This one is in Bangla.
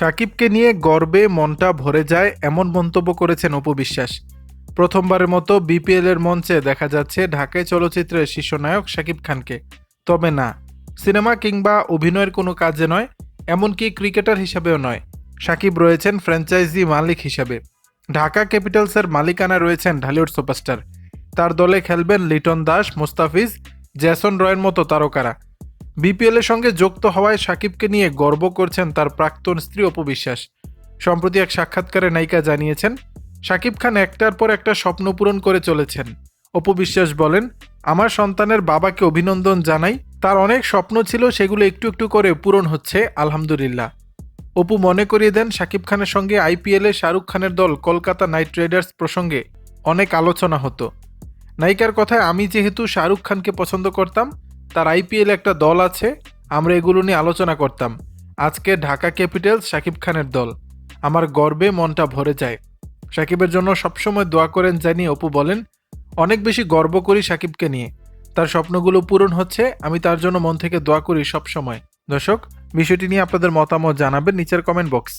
সাকিবকে নিয়ে গর্বে মনটা ভরে যায় এমন মন্তব্য করেছেন অপু বিশ্বাস। প্রথমবারের মতো বিপিএল এর মঞ্চে দেখা যাচ্ছে ঢাকায় চলচ্চিত্রের শীর্ষনায়ক শাকিব খানকে। তবে না, সিনেমা কিংবা অভিনয়ের কোনো কাজে নয়, এমনকি ক্রিকেটার হিসাবেও নয়। সাকিব রয়েছেন ফ্র্যাঞ্চাইজি মালিক হিসাবে। ঢাকা ক্যাপিটালসের মালিকানা রয়েছেন ঢালিউড সুপারস্টার। তার দলে খেলবেন লিটন দাস, মুস্তাফিজ, জ্যাসন রয়ের মতো তারকারা। বিপিএল এর সঙ্গে যুক্ত হওয়ায় সাকিবকে নিয়ে গর্ব করছেন তার প্রাক্তন স্ত্রী অপু বিশ্বাস। সম্প্রতি এক সাক্ষাৎকারে নায়িকা জানিয়েছেন, সাকিব খান একটার পর একটা স্বপ্ন পূরণ করে চলেছেন। অপু বিশ্বাস বলেন, আমার সন্তানের বাবাকে অভিনন্দন জানাই। তার অনেক স্বপ্ন ছিল, সেগুলো একটু একটু করে পূরণ হচ্ছে, আলহামদুলিল্লাহ। অপু মনে করিয়ে দেন, সাকিব খানের সঙ্গে আইপিএলে শাহরুখ খানের দল কলকাতা নাইট রাইডার্স প্রসঙ্গে অনেক আলোচনা হতো। নায়িকার কথায় আমি যেহেতু শাহরুখ খানকে পছন্দ করতাম তার আইপিএল একটা দল আছে, আমরা এগুলো নিয়ে আলোচনা করতাম। আজকে ঢাকা ক্যাপিটালস শাকিব খানের দল। আমার গর্বে মনটা ভরে যায়। সাকিবের জন্য সবসময় দোয়া করেন জানিয়ে অপু বলেন, অনেক বেশি গর্ব করি সাকিবকে নিয়ে। তার স্বপ্নগুলো পূরণ হচ্ছে, আমি তার জন্য মন থেকে দোয়া করি সবসময়। দর্শক, বিষয়টি নিয়ে আপনাদের মতামত জানাবেন নিচের কমেন্ট বক্সে